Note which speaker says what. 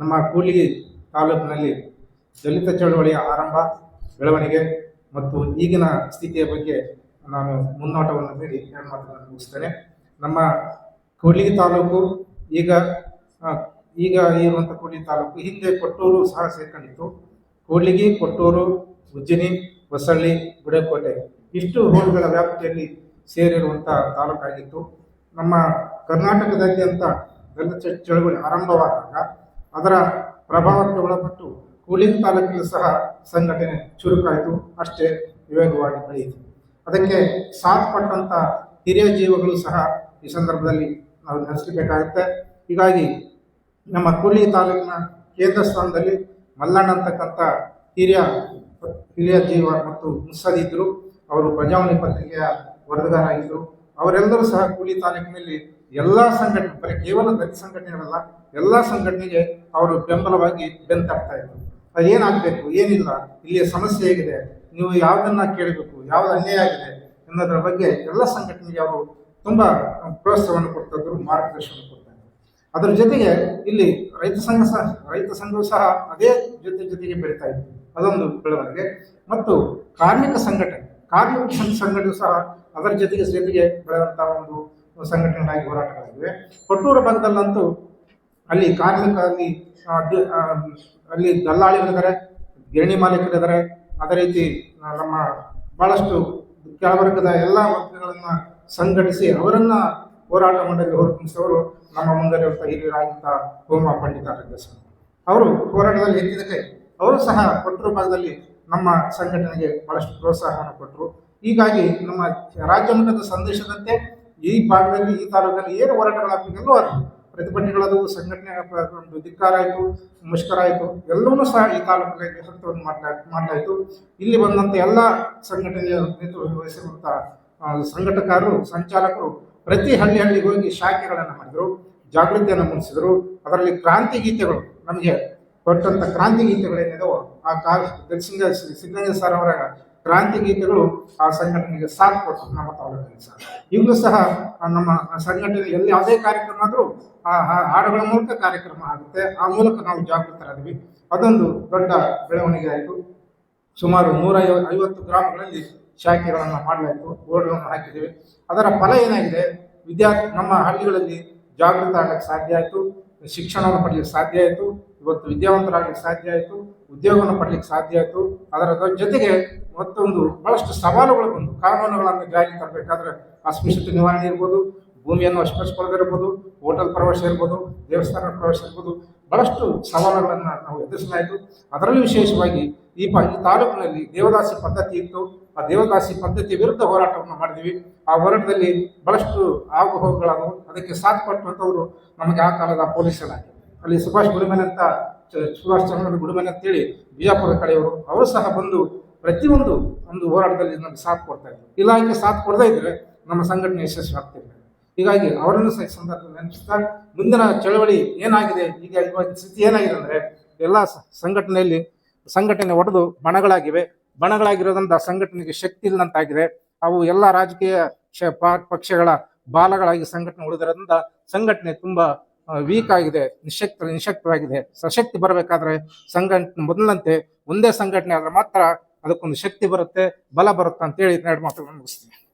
Speaker 1: ನಮ್ಮ ಕೂಡ್ಲಿಗಿ ತಾಲೂಕಿನಲ್ಲಿ ದಲಿತ ಚಳವಳಿಯ ಆರಂಭ, ಬೆಳವಣಿಗೆ ಮತ್ತು ಈಗಿನ ಸ್ಥಿತಿಯ ಬಗ್ಗೆ ನಾನು ಮುನ್ನೋಟವನ್ನು ನೀಡಿ ಎರಡು ಮಾತುಗಳನ್ನು ಮುಗಿಸ್ತೇನೆ. ನಮ್ಮ ಕೂಡ್ಲಿಗಿ ತಾಲೂಕು ಈಗ ಈಗ ಇರುವಂಥ ಕೂಡ್ಲಿಗಿ ತಾಲೂಕು ಹಿಂದೆ ಕೊಟ್ಟೂರು ಸಹ ಸೇರ್ಕೊಂಡಿತ್ತು. ಕೂಡ್ಲಿಗಿ, ಕೊಟ್ಟೂರು, ಉಜ್ಜಿನಿ, ಹೊಸಳ್ಳಿ, ಗುಡಕೋಟೆ ಇಷ್ಟು ರೋಡ್ಗಳ ವ್ಯಾಪ್ತಿಯಲ್ಲಿ ಸೇರಿರುವಂಥ ತಾಲೂಕಾಗಿತ್ತು. ನಮ್ಮ ಕರ್ನಾಟಕದಾದ್ಯಂತ ಚ- ಚಳವಳಿ ಆರಂಭವಾದಾಗ ಅದರ ಪ್ರಭಾವಕ್ಕೆ ಒಳಪಟ್ಟು ಕೂಲಿಂಗ್ ತಾಲೂಕಿನ ಸಹ ಸಂಘಟನೆ ಚುರುಕಾಯಿತು, ಅಷ್ಟೇ ವಿವೇಗವಾಗಿ ಬೆಳೆಯಿತು. ಅದಕ್ಕೆ ಸಾಥ್ ಪಟ್ಟಂಥ ಹಿರಿಯ ಜೀವಗಳು ಸಹ ಈ ಸಂದರ್ಭದಲ್ಲಿ ನಾವು ನೆನೆಸಬೇಕಾಗುತ್ತೆ ಹೀಗಾಗಿ ನಮ್ಮ ಕೂಲಿ ತಾಲೂಕಿನ ಕೇಂದ್ರ ಸ್ಥಾನದಲ್ಲಿ ಮಲ್ಲಣ್ಣ ಅಂತಕ್ಕಂಥ ಹಿರಿಯ ಹಿರಿಯ ಜೀವ ಮತ್ತು ಮುಸ್ಸದಿದ್ದರು ಅವರು ಪ್ರಜಾವಾಣಿ ಪತ್ರಿಕೆಯ ವರದಿಗಾರಾಗಿದ್ದರು ಅವರೆಲ್ಲರೂ ಸಹ ಕೂಲಿ ತಾಲೂಕಿನಲ್ಲಿ ಎಲ್ಲ ಸಂಘಟನೆ, ಬರೀ ಕೇವಲ ದಲಿತ ಸಂಘಟನೆಗಳಲ್ಲ ಎಲ್ಲ ಸಂಘಟನೆಗೆ ಅವರು ಬೆಂಬಲವಾಗಿ ಬೆಂತಾಡ್ತಾ ಇದ್ರು. ಅದು ಏನಾಗಬೇಕು ಏನಿಲ್ಲ. ಇಲ್ಲಿಯ ಸಮಸ್ಯೆ ಹೇಗಿದೆ? ನೀವು ಯಾವುದನ್ನ ಕೇಳಬೇಕು? ಯಾವ್ದು ಅನ್ಯಾಯ ಆಗಿದೆ? ಅನ್ನೋದ್ರ ಬಗ್ಗೆ ಎಲ್ಲ ಸಂಘಟನೆಗೆ ಅವರು ತುಂಬಾ ಪ್ರೋತ್ಸಾಹವನ್ನು ಕೊಡ್ತಾಯಿದ್ರು ಮಾರ್ಗದರ್ಶನ ಕೊಡ್ತಾ ಅದರ ಜೊತೆಗೆ ಇಲ್ಲಿ ರೈತ ಸಂಘ ಸಹ, ರೈತ ಸಂಘವು ಸಹ ಅದೇ ಜೊತೆ ಜೊತೆಗೆ ಬೆಳೀತಾ ಇತ್ತು. ಅದೊಂದು ಬೆಳವಣಿಗೆ. ಮತ್ತು ಕಾರ್ಮಿಕ ಸಂಘಟನೆ, ಕಾರ್ಮಿಕ ಸಂಘ- ಸಂಘಟನೆ ಸಹ ಅದರ ಜೊತೆಗೆ ಜೊತೆಗೆ ಬೆಳೆದಂತಹ ಒಂದು ಸಂಘಟನೆಗಳಾಗಿ ಹೋರಾಟಗಳಿವೆ ಕೊಟ್ಟೂರು ಭಾಗದಲ್ಲಂತೂ ಅಲ್ಲಿ ಕಾರ್ಮಿಕ ಅಲ್ಲಿ ಅಲ್ಲಿ ದಲ್ಲಾಳಿಗಳಿದ್ದಾರೆ ಗಿರಣಿ ಮಾಲೀಕರಿದ್ದಾರೆ ಅದೇ ರೀತಿ ನಮ್ಮ ಬಹಳಷ್ಟು ಕೆಳವರ್ಗದ ಎಲ್ಲ ವರ್ಗಗಳನ್ನ ಸಂಘಟಿಸಿ ಅವರನ್ನ ಹೋರಾಟ ಮಾಡಲು ಹೊರತುಂಬಿಸಿದವರು ನಮ್ಮ ಮುಂದೆ ಹಿರಿಯರಾದಂಥ ಹೋಮ ಪಂಡಿತಾರಾಧ್ಯ ಸ್ವಾಮಿ ಅವರು ಹೋರಾಟದಲ್ಲಿ ಎತ್ತಿದ ಅವರು ಸಹ ಕೊಟ್ಟರು ಭಾಗದಲ್ಲಿ ನಮ್ಮ ಸಂಘಟನೆಗೆ ಬಹಳಷ್ಟು ಪ್ರೋತ್ಸಾಹವನ್ನು ಕೊಟ್ಟರು. ಹೀಗಾಗಿ ನಮ್ಮ ರಾಜ್ಯ ಮಟ್ಟದ ಸಂದೇಶದಂತೆ ಈ ಭಾಗದಲ್ಲಿ, ಈ ತಾಲೂಕಲ್ಲಿ ಏನು ಹೋರಾಟಗಳಾಗಬೇಕೆಲ್ಲೋ ಅದು ಪ್ರತಿಭಟನೆಗಳದು ಸಂಘಟನೆ ಧಿಕ್ಕಾರ ಆಯಿತು, ಮುಷ್ಕರ ಆಯಿತು ಎಲ್ಲವೂ ಸಹ ಈ ತಾಲೂಕಿನಲ್ಲಿ ಹಂತವನ್ನು ಮಾಡ್ಲಾ, ಮಾಡಲಾಯಿತು. ಇಲ್ಲಿ ಬಂದಂಥ ಎಲ್ಲ ಸಂಘಟನೆಯ ನೇತೃತ್ವ ವಹಿಸಿರುವಂಥ ಸಂಘಟಕರು, ಸಂಚಾಲಕರು ಪ್ರತಿ ಹಳ್ಳಿ ಹಳ್ಳಿಗೆ ಹೋಗಿ ಶಾಖೆಗಳನ್ನು ಮಾಡಿದರು, ಜಾಗೃತಿಯನ್ನು ಮೂಡಿಸಿದರು. ಅದರಲ್ಲಿ ಕ್ರಾಂತಿ ಗೀತೆಗಳು ನಮಗೆ ಕೊಟ್ಟಂಥ ಕ್ರಾಂತಿ ಗೀತೆಗಳೇನಿದಾವೋ, ಆ ಕಾಲ ಸಿಂಗ ಸಿದ್ದಲಿಂಗ ಸರ್ ಅವರ ಕ್ರಾಂತಿ ಗೀತೆಗಳು ಆ ಸಂಘಟನೆಗೆ ಸಾಥ್ ಕೊಡ್ತದೆ ನಮ್ಮ ತಾಲೂಕಿನಲ್ಲಿ ಸಹ. ಈಗಲೂ ಸಹ ನಮ್ಮ ಸಂಘಟನೆ ಎಲ್ಲಿ ಯಾವುದೇ ಕಾರ್ಯಕ್ರಮ ಆದರೂ ಆ ಹಾಡುಗಳ ಮೂಲಕ ಕಾರ್ಯಕ್ರಮ ಆಗುತ್ತೆ. ಆ ಮೂಲಕ ನಾವು ಜಾಗೃತರಾದ್ವಿ. ಅದೊಂದು ದೊಡ್ಡ ಬೆಳವಣಿಗೆ ಆಯಿತು. ಸುಮಾರು ನೂರ ಐವ- ಐವತ್ತು ಗ್ರಾಮಗಳಲ್ಲಿ ಶಾಖೆಗಳನ್ನು ಮಾಡಲಾಯಿತು. ಬೋರ್ಡ್ಗಳನ್ನು ಹಾಕಿದ್ದೀವಿ. ಅದರ ಫಲ ಏನಾಗಿದೆ? ವಿದ್ಯಾರ್ಥಿ ನಮ್ಮ ಹಳ್ಳಿಗಳಲ್ಲಿ ಜಾಗೃತ ಆಗಕ್ಕೆ ಸಾಧ್ಯ ಆಯಿತು. ಶಿಕ್ಷಣವನ್ನು ಪಡೆಯಲಿಕ್ಕೆ ಸಾಧ್ಯ ಆಯಿತು. ಇವತ್ತು ವಿದ್ಯಾವಂತರಾಗಲಿಕ್ಕೆ ಸಾಧ್ಯ ಆಯಿತು, ಉದ್ಯೋಗವನ್ನು ಪಡಲಿಕ್ಕೆ ಸಾಧ್ಯ ಆಯಿತು. ಅದರ ಜೊತೆಗೆ ಮತ್ತೊಂದು ಬಹಳಷ್ಟು ಸವಾಲುಗಳು ಬಂದು, ಕಾನೂನುಗಳನ್ನು ಜಾರಿಗೆ ತರಬೇಕಾದ್ರೆ ಅಸ್ಪೃಶ್ಯತೆ ನಿವಾರಣೆ ಇರ್ಬೋದು, ಭೂಮಿಯನ್ನು ವಶಪಡಿಸಿಕೊಳ್ಳದಿರ್ಬೋದು, ಹೋಟೆಲ್ ಪ್ರವೇಶ ಇರ್ಬೋದು, ದೇವಸ್ಥಾನ ಪ್ರವೇಶ ಇರ್ಬೋದು, ಬಹಳಷ್ಟು ಸವಾಲುಗಳನ್ನು ನಾವು ಎದುರಿಸಲಾಯಿತು. ಅದರಲ್ಲಿ ವಿಶೇಷವಾಗಿ ಈ ಪ, ಈ ತಾಲೂಕಿನಲ್ಲಿ ದೇವದಾಸಿ ಪದ್ಧತಿ ಇತ್ತು. ಆ ದೇವದಾಸಿ ಪದ್ಧತಿ ವಿರುದ್ಧ ಹೋರಾಟವನ್ನು ಮಾಡಿದ್ವಿ. ಆ ಹೋರಾಟದಲ್ಲಿ ಬಹಳಷ್ಟು ಆಗು ಹೋಗುಗಳಾದವು ಅದಕ್ಕೆ ಸಾಥ್ ಕೊಟ್ಟಂಥವರು ನಮಗೆ ಆ ಕಾಲದ ಪೊಲೀಸ್ ಇಲಾಖೆ. ಅಲ್ಲಿ ಸುಭಾಷ್ ಗುಡಿಮನೆ ಅಂತ ಸುಭಾಷ್ ಚಂದ್ರ ಗುಡಿಮನೆ ಅಂತೇಳಿ ಬಿಜಾಪುರ ಕಡೆಯವರು, ಅವರು ಸಹ ಬಂದು ಪ್ರತಿಯೊಂದು ಒಂದು ಹೋರಾಟದಲ್ಲಿ ನಮ್ಗೆ ಸಾಥ್ ಕೊಡ್ತಾ ಇದ್ರು. ಇಲಾಖೆ ಸಾಥ್ ಕೊಡದೇ ಇದ್ರೆ ನಮ್ಮ ಸಂಘಟನೆ ಯಶಸ್ವಿ ಆಗ್ತಿರಲಿಲ್ಲ ಹೀಗಾಗಿ ಅವರನ್ನು ಸಹ ಸಂದರ್ಭ ಸಂದರ್ಭದಲ್ಲಿ ನೆನಪಿಸ್ತಾ, ಮುಂದಿನ ಚಳವಳಿ ಏನಾಗಿದೆ, ಈಗ ಇವಾಗ ಸ್ಥಿತಿ ಏನಾಗಿದೆ ಅಂದ್ರೆ ಎಲ್ಲ ಸಂಘಟನೆಯಲ್ಲಿ, ಸಂಘಟನೆ ಒಡೆದು ಬಣಗಳಾಗಿವೆ. ಬಣಗಳಾಗಿರೋದ್ರಿಂದ ಸಂಘಟನೆಗೆ ಶಕ್ತಿ ಇಲ್ಲದಂತಾಗಿದೆ ಅವು ಎಲ್ಲ ರಾಜಕೀಯ ಪಕ್ಷಗಳ ಬಾಲಗಳಾಗಿ ಸಂಘಟನೆ ಉಳಿದಿರೋದ್ರಿಂದ ಸಂಘಟನೆ ತುಂಬಾ ವೀಕ್ ಆಗಿದೆ, ನಿಶಕ್ತ, ನಿಶಕ್ತವಾಗಿದೆ. ಸಶಕ್ತಿ ಬರಬೇಕಾದ್ರೆ ಸಂಘಟನೆ ಮೊದಲಂತೆ, ಒಂದೇ ಸಂಘಟನೆ ಆದ್ರೆ ಮಾತ್ರ ಅದಕ್ಕೊಂದು ಶಕ್ತಿ ಬರುತ್ತೆ, ಬಲ ಬರುತ್ತೆ ಅಂತೇಳಿ ಎರಡು ಮಾತುಗಳನ್ನು ಮುಗಿಸ್ತೀನಿ.